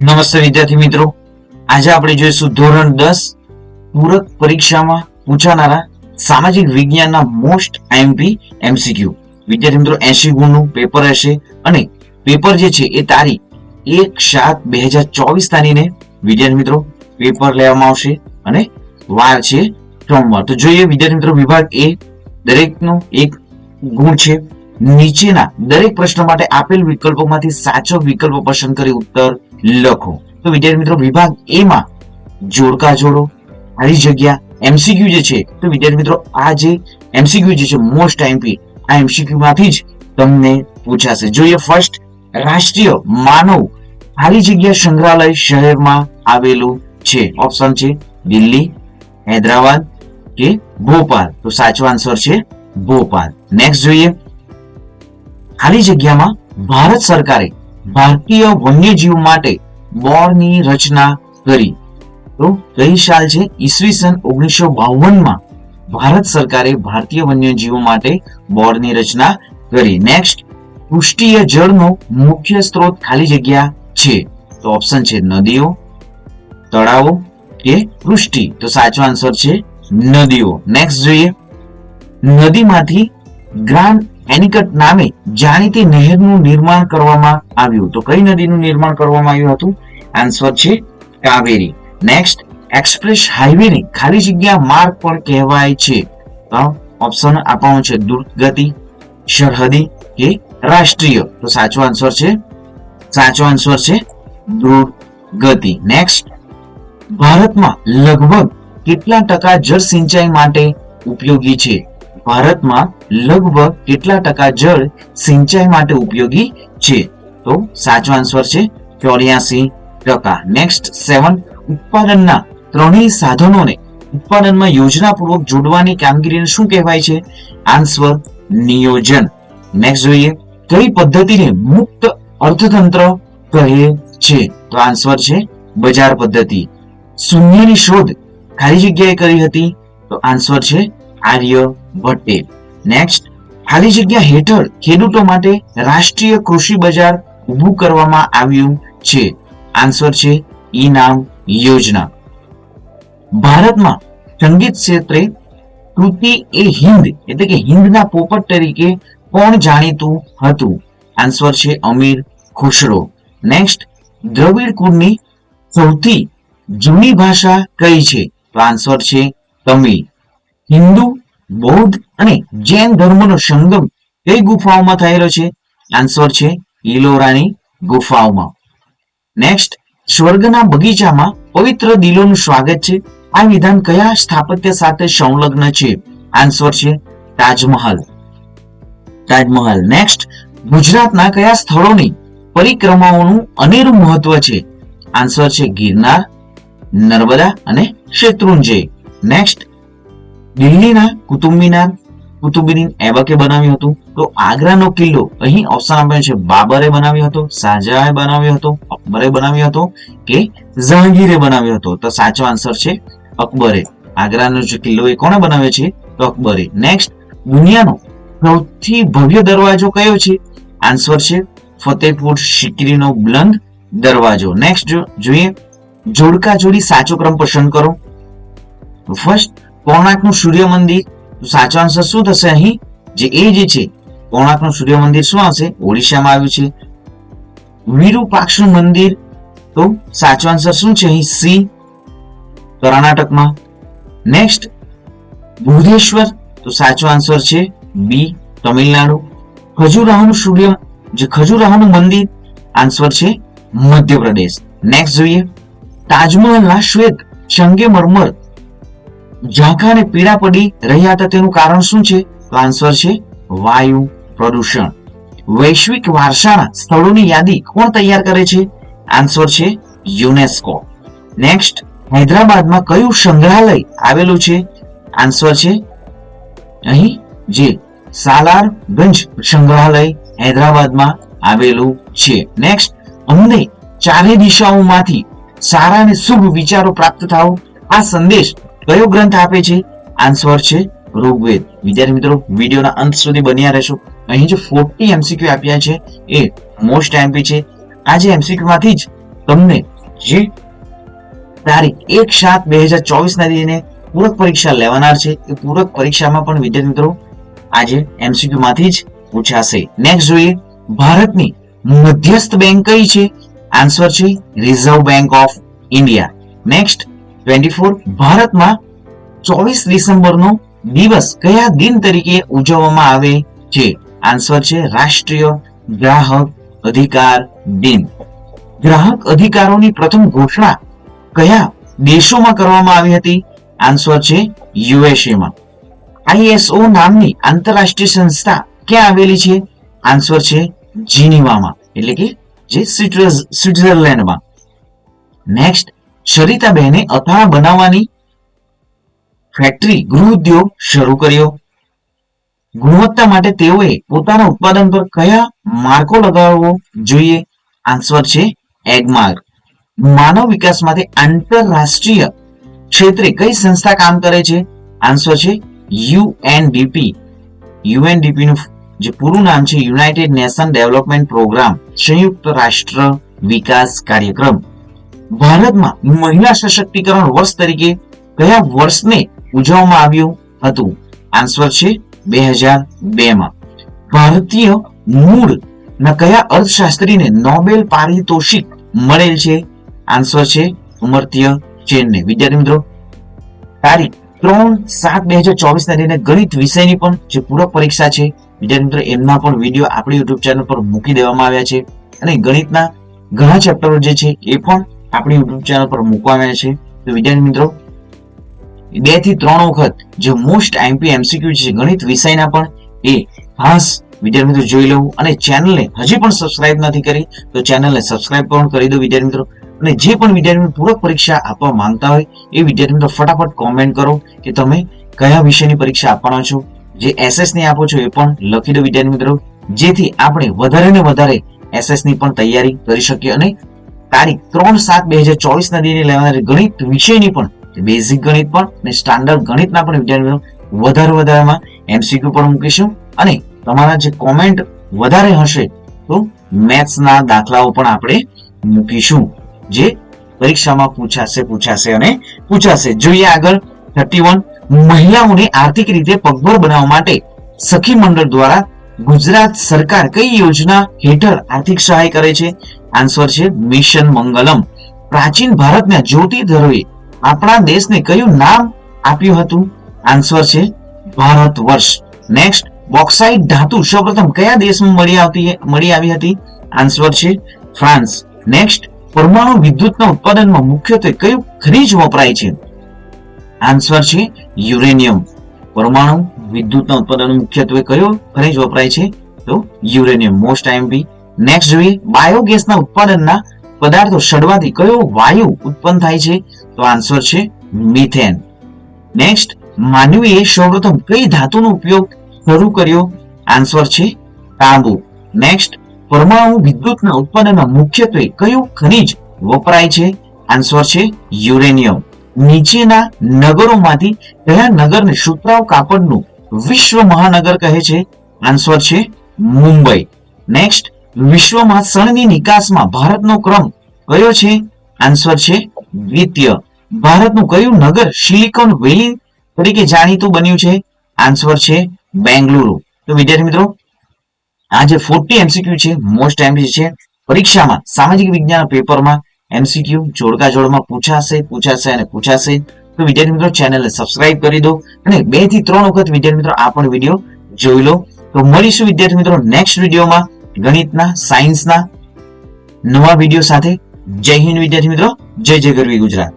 નમસ્તે વિદ્યાર્થી મિત્રો. આજે આપણે જોઈશું ધોરણ દસ, પૂરક પરીક્ષામાં પૂછાનારા સામાજિક વિજ્ઞાનના મોસ્ટ આઈએમપી એમસીક્યુ. વિદ્યાર્થી મિત્રો એસી ગુણનું પેપર હશે અને પેપર જે છે એ તારીખ એક સાત બે હજાર ચોવીસ તારીખને વિદ્યાર્થી મિત્રો, પેપર લેવામાં આવશે અને વાર છે સોમવાર. તો જોઈએ વિદ્યાર્થી મિત્રો, વિભાગ એ દરેકનો એક ગુણ છે. નીચેના દરેક પ્રશ્ન માટે આપેલ વિકલ્પોમાંથી સાચો વિકલ્પ પસંદ કરી ઉત્તર લખો. તો વિદ્યાર્થી મિત્રો, વિભાગ એ માં જોડકા જોડો. આવી જગ્યા એમસીક્યુ જે છે, તો વિદ્યાર્થી મિત્રો, આ જે એમસીક્યુ જે છે મોસ્ટ આઈએમપી આ એમસીક્યુ માંથી જ તમને પૂછાશે. જોઈએ ફર્સ્ટ રાષ્ટ્રીય માનવ ખાલી જગ્યા સંગ્રહાલય શહેરમાં આવેલું છે. ઓપ્શન છે દિલ્હી, હૈદરાબાદ કે ભોપાલ. તો સાચો આન્સર છે ભોપાલ. નેક્સ્ટ જોઈએ, ખાલી જગ્યામાં ભારત સરકારે ભારતીય વન્યજીવ માટે બોર્ડની રચના કરી. તો કઈ સાલ છે? ઈસવીસન ઓગણીસો બાવનમાં ભારત સરકારે ભારતીય વન્યજીવો માટે બોર્ડની રચના કરી. નેક્સ્ટ પૃષ્ઠીય જળનો મુખ્ય સ્ત્રોત ખાલી જગ્યા છે. તો ઓપ્શન છે નદીઓ, તળાવો કે પૃષ્ઠી તો સાચો આન્સર છે નદીઓ. નેક્સ્ટ જોઈએ. નદીમાંથી ગ્રાન્ડ એનિકટ નામે જાણીતી નહેરનું નિર્માણ કરવામાં આવ્યું તો કઈ નદીનું નિર્માણ કરવામાં આવ્યું હતું? આન્સર છે કાવેરી. નેક્સ્ટ એક્સપ્રેસ હાઈવે ને ખાલી જગ્યા માર્ગ પણ કહેવાય છે. ઓપ્શન આપવાનો છે દ્રુતગતિ સરહદી કે રાષ્ટ્રીય. તો સાચો આન્સર છે? સાચો આન્સર છે દ્રુત ગતિ નેક્સ્ટ ભારતમાં લગભગ કેટલા ટકા જળ સિંચાઈ માટે ઉપયોગી છે? ભારતમાં લગભગ કેટલા ટકા જળ સિંચાઈ માટે ઉપયોગી છે? તો સાચો આન્સર છે ચોર્યાસી ટકા. નેક્સ્ટ સેવન ઉત્પાદનના ત્રણેય સાધનોને ઉત્પાદનમાં યોજનાપૂર્વક જોડવાની કામગીરીને શું કહેવાય છે? આન્સર નિયોજન. નેક્સ્ટ જોઈએ, કઈ પદ્ધતિને મુક્ત અર્થતંત્ર કહે છે? તો આન્સર છે બજાર પદ્ધતિ. શૂન્યની શોધ ખાલી જગ્યાએ કરી હતી? તો આન્સર છે આર્ય ભટ્ટે. નેક્સ્ટ ખાલી જગ્યા હેઠળ ખેડૂતો માટે રાષ્ટ્રીય કૃષિ બજાર ઊભું કરવામાં આવ્યું છે. આન્સર છે ઈનામ યોજના. ભારતમાં સંગીત ક્ષેત્રે કૃતિ એ હિન્દ, એટલે કે હિન્દના પોપટ તરીકે કોણ જાણીતું હતું? આન્સર છે, અમીર ખુશરો નેક્સ્ટ દ્રવિડ કુળની સૌથી જૂની ભાષા કઈ છે? તો આન્સર છે, તમિલ. હિન્દુ બૌદ્ધ અને જૈન ધર્મનો સંગમ કઈ ગુફાઓમાં થયેલો છે. આન્સર છે ઇલોરાની ગુફાઓમાં. નેક્સ્ટ સ્વર્ગના બગીચામાં પવિત્ર દિલોનું સ્વાગત છે. આ વિધાન કયા સ્થાપત્ય સાથે સંલગ્ન છે? આન્સર છે તાજમહલ. તાજમહલ. નેક્સ્ટ ગુજરાતના કયા સ્થળોની પરિક્રમાઓનું અનેરું મહત્વ છે? આન્સર છે ગિરનાર, નર્મદા અને શેત્રુંજય. નેક્સ્ટ દિલ્હીના કુતુબમિનાર કુતુબુદ્દીન એબકે બનાવ્યું હતું. તો આગ્રાનો કિલ્લો અહીં ઓપ્શન આપ્યો છે. બાબરે બનાવ્યો હતો, શાહજહાએ બનાવ્યો હતો, અકબરે બનાવ્યો હતો કે જહાંગીરે બનાવ્યો હતો. તો સાચો આન્સર છે અકબરે. આગ્રાનો જે કિલ્લો એ કોણે બનાવ્યો છે? તો અકબરે. નેક્સ્ટ, દુનિયાનો સૌથી ભવ્ય દરવાજો કયો છે? આન્સર છે ફતેહપુર સિકરીનો બુલંદ દરવાજો. નેક્સ્ટ જોઈએ. જોડકા જોડી સાચો ક્રમ પસંદ કરો. ફર્સ્ટ કોણાર્કનું સૂર્ય મંદિર? તો સાચો આન્સર શું થશે અહીં? જે એ જે છે કોણાર્કનું સૂર્ય મંદિર શું આવશે? ઓડિશામાં આવ્યું છે. વિરુપાક્ષનું મંદિર? તો સાચો આન્સર શું છે અહીં? સી. કર્ણાટકમાં. નેક્સ્ટ બુધેશ્વર તો સાચો આન્સર છે બી તમિલનાડુ. ખજુરાહોનું સૂર્ય, જે ખજુરાહોનું મંદિર? આન્સર છે મધ્યપ્રદેશ. નેક્સ્ટ જોઈએ. તાજમહલના શ્વેત સંગેમરમર ઝાંખા અને પીડા પડી રહ્યા હતા તેનું કારણ શું છે? તો આન્સર છે વાયુ પ્રદૂષણ. વૈશ્વિક વારસાના સ્થળોની યાદી કોણ તૈયાર કરે છે? આન્સર છે યુનેસ્કો. નેક્સ્ટ, હૈદરાબાદમાં કયું સંગ્રહાલય આવેલું છે? આન્સર છે અહીં જે સાલારગંજ સંગ્રહાલય હૈદરાબાદમાં આવેલું છે. નેક્સ્ટ, અમને ચારે દિશાઓમાંથી સારા અને શુભ વિચારો પ્રાપ્ત થાઓ. આ સંદેશ કયો ગ્રંથ આપે છે? આન્સર છે ઋગ્વેદ. વિદ્યાર્થી મિત્રો, વિડીયોના અંત સુધી બન્યા રહેશો. અહીં જે ફોર્ટી એમસીક્યુ આપ્યા છે, એ મોસ્ટ એમપી છે. આ જે એમસીક્યુ માંથી જ તમને જે તારીખ એક સાત બે હજાર ચોવીસ ના દિને પૂરક પરીક્ષા લેવાનાર છે, એ પૂરક પરીક્ષામાં પણ વિદ્યાર્થી મિત્રો, આજે એમસીક્યુ માંથી જ પૂછાશે. નેક્સ્ટ જોઈએ, ભારતની મધ્યસ્થ બેંક કઈ છે? આન્સર છે reserve bank of India next ભારતમાં ચોવીસ ડિસેમ્બરનો દિવસ કયા દિન તરીકે ઉજવવામાં આવે છે? આન્સર છે રાષ્ટ્રીય ગ્રાહક અધિકાર દિન. ગ્રાહક અધિકારોની પ્રથમ ઘોષણા કયા દેશોમાં કરવામાં આવી હતી? આન્સર છે યુએસએમાં. આઈએસઓ નામની આંતરરાષ્ટ્રીય સંસ્થા ક્યાં આવેલી છે? આન્સર છે જીનીવામાં, એટલે કે જે સ્વિટરલેન્ડમાં નેક્સ્ટ સરિતાબહેને અથાણા બનાવવાની ફેક્ટરી ગૃહ ઉદ્યોગ શરૂ કર્યો. ગુણવત્તા માટે તેઓએ પોતાના ઉત્પાદન પર કયા માર્કો લગાવવો જોઈએ? આન્સર છે એગ માનવ વિકાસ માટે આંતરરાષ્ટ્રીય ક્ષેત્રે કઈ સંસ્થા કામ કરે છે? આન્સર છે યુએનડીપી. યુએનડીપી નું જે પૂરું નામ છે યુનાઇટેડ નેશન ડેવલપમેન્ટ પ્રોગ્રામ, સંયુક્ત રાષ્ટ્ર વિકાસ કાર્યક્રમ. ભારતમાં મહિલા સશક્તિકરણ વર્ષ તરીકે કયા વર્ષને ઉજવવામાં આવ્યું હતું? આન્સર છે બે હજાર બે માં ભારતીય મૂળ ના કયા અર્થશાસ્ત્રીને નોબેલ પારિતોષિક મળેલ છે? આન્સર છે અમર્ત્ય ચેનને. વિદ્યાર્થી મિત્રો, તારીખ ત્રણ સાત બે હજાર ચોવીસ ના લઈને ગણિત વિષયની પણ જે પૂરક પરીક્ષા છે, વિદ્યાર્થી મિત્રો, એમના પણ વીડિયો આપણી યુટ્યુબ ચેનલ પર મૂકી દેવામાં આવ્યા છે. અને ગણિતના ઘણા ચેપ્ટરો જે છે, એ પણ આપણી યુટ્યુબ ચેનલ પર મૂકવાના છે. તો વિદ્યાર્થી મિત્રો બેથી ત્રણ વખત જે મોસ્ટ આઈમપી એમસીક્યુ છે ગણિત વિષયના પણ એ ખાસ વિદ્યાર્થી મિત્રો જોઈ લેવું અને ચેનલને હજી પણ સબસ્ક્રાઇબ નથી કરી, તો ચેનલને સબસ્ક્રાઇબ પણ કરી દો વિદ્યાર્થી મિત્રો. અને જે પણ વિદ્યાર્થી પૂરક પરીક્ષા આપવા માંગતા હોય, એ વિદ્યાર્થી મિત્રો ફટાફટ કોમેન્ટ કરો કે તમે કયા વિષયની પરીક્ષા આપવાના છો. જે એસએસની આપો છો એ પણ લખી દો વિદ્યાર્થી મિત્રો. જેથી આપણે વધારે ને વધારે એસએસની પણ તૈયારી કરી શકીએ અને તારીખ ત્રણ સાત બે હજાર ચોવીસ ના દિને લેવાનારી ગણિત વિષયની પણ બેઝિક ગણિત પણ અને સ્ટાન્ડર્ડ ગણિતના પણ વિદ્યાર્થીઓ વધારે વધારેમાં એમસીક્યુ પણ મૂકીશું. અને તમારા જે કોમેન્ટ વધારે હશે તો મેથ્સના દાખલાઓ પણ આપણે મૂકીશું, જે પરીક્ષામાં પૂછાશે પૂછાશે અને પૂછાશે. જોઈએ આગળ થર્ટી વન મહિલાઓને આર્થિક રીતે પગભર બનાવવા માટે સખી મંડળ દ્વારા ગુજરાત સરકાર કઈ યોજના હેઠળ આર્થિક સહાય કરે છે? આન્સર છે મિશન મંગલમ. પ્રાચીન ભારતના જ્યોતિ ધરોએ આપણા દેશને કયું નામ આપ્યું હતું? આન્સર છે, ભારત વર્ષ. નેક્સ્ટ બોક્સાઇટ ધાતુ સૌપ્રથમ કયા દેશમાં મળી આવતી મળી આવી હતી? આન્સર છે ફ્રાન્સ નેક્સ્ટ પરમાણુ વિદ્યુતના ઉત્પાદનમાં મુખ્યત્વે કયું ખનિજ વપરાય છે? આન્સર છે યુરેનિયમ પરમાણુ વિદ્યુતના ઉત્પાદન મુખ્યત્વે કયો? ખનિજ વપરાય છે. તો યુરેનિયમ મોસ્ટ આઈએમપી. નેક્સ્ટ જોઈએ, બાયોગેસના ઉત્પાદનના પદાર્થો સડવાથી કયો વાયુ ઉત્પન્ન થાય છે? તો આન્સર છે, મિથેન. નેક્સ્ટ, માનવીએ સૌપ્રથમ કઈ ધાતુનો ઉપયોગ શરૂ કર્યો? આન્સર છે, તાંબુ. નેક્સ્ટ, પરમાણુ વિદ્યુતના ઉત્પાદનમાં મુખ્યત્વે કયું ખનિજ વપરાય છે? આન્સર છે, યુરેનિયમ. નીચેના નગરોમાંથી કયા નગરને સુતરાવ કાપડનું વિશ્વ મહાનગર કહે છે આન્સર છે મુંબઈ. નેક્સ્ટ વિશ્વમાં શણની નિકાસમાં ભારતનો ક્રમ કયો છે? આન્સર છે દ્વિતીય. ભારતનું કયું નગર સિલિકોન વેલી તરીકે જાણીતું બન્યું છે? આન્સર છે બેંગલુરુ. તો વિદ્યાર્થી મિત્રો આ જે ફોર્ટી એમસીક્યુ છે મોસ્ટ એમસી છે. પરીક્ષામાં સામાજિક વિજ્ઞાન પેપરમાં એમસીક્યુ જોડકા જોડમાં પૂછાશે પૂછાશે અને પૂછાશે. તો વિદ્યાર્થી મિત્રો ચેનલને સબસ્ક્રાઇબ કરી દો અને બેથી ત્રણ વખત વિદ્યાર્થી મિત્રો, આ પણ વીડિયો જોઈ લો. તો મળીશું વિદ્યાર્થી મિત્રો નેક્સ્ટ વિડીયોમાં ગણિતના સાયન્સના નવા વીડિયો સાથે. જય હિન્દ વિદ્યાર્થી મિત્રો, જય જય ગરવી ગુજરાત.